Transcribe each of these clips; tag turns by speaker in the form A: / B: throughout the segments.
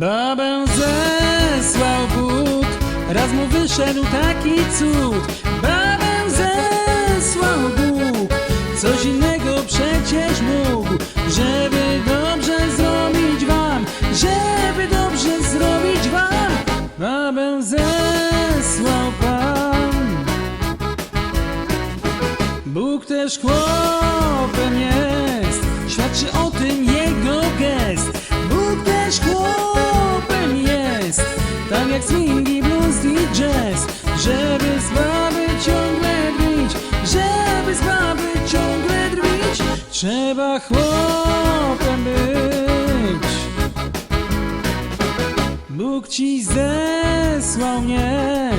A: Babę zesłał Bóg, raz mu wyszedł taki cud. Babę zesłał Bóg, coś innego przecież mógł, żeby dobrze zrobić wam, żeby dobrze zrobić wam. Babę zesłał Pan. Bóg też chłopem jest, tak jak swing i blues i jazz, żeby z baby ciągle drwić, żeby z baby ciągle drwić, trzeba chłopem być. Bóg ci zesłał mnie,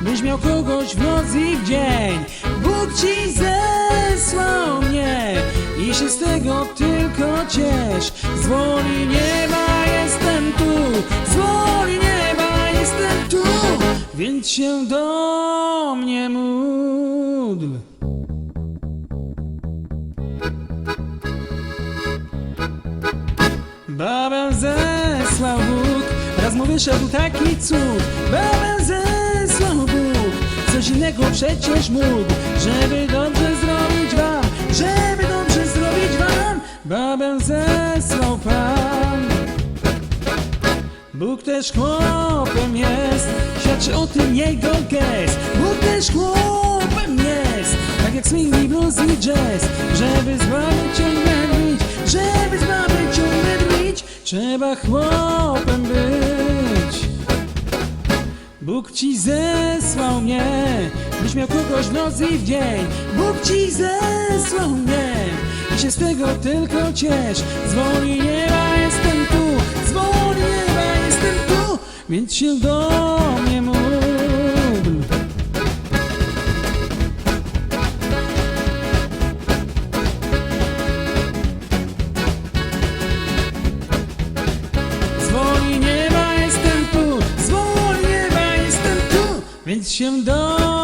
A: byś miał kogoś w noc i w dzień. Bóg ci zesłał mnie i się z tego tylko ciesz. Więc się do mnie módl. Babę zesłał Bóg, raz mu wyszedł taki cud. Babę zesłał Bóg, coś innego przecież mógł, żeby dobrze zrobić wam, żeby Bóg też chłopem jest, świadczy o tym jego gest. Bóg też chłopem jest, tak jak swing i blues i jazz, żeby z baby ciągle drwić, żeby z baby ciągle drwić, trzeba chłopem być. Bóg ci zesłał mnie, byś miał kogoś w noc i w dzień. Bóg ci zesłał mnie i się z tego tylko ciesz. Z woli nieba jestem tu, z woli nieba więc się do mnie módl. Z woli nieba jestem tu, z woli nieba jestem tu, więc się do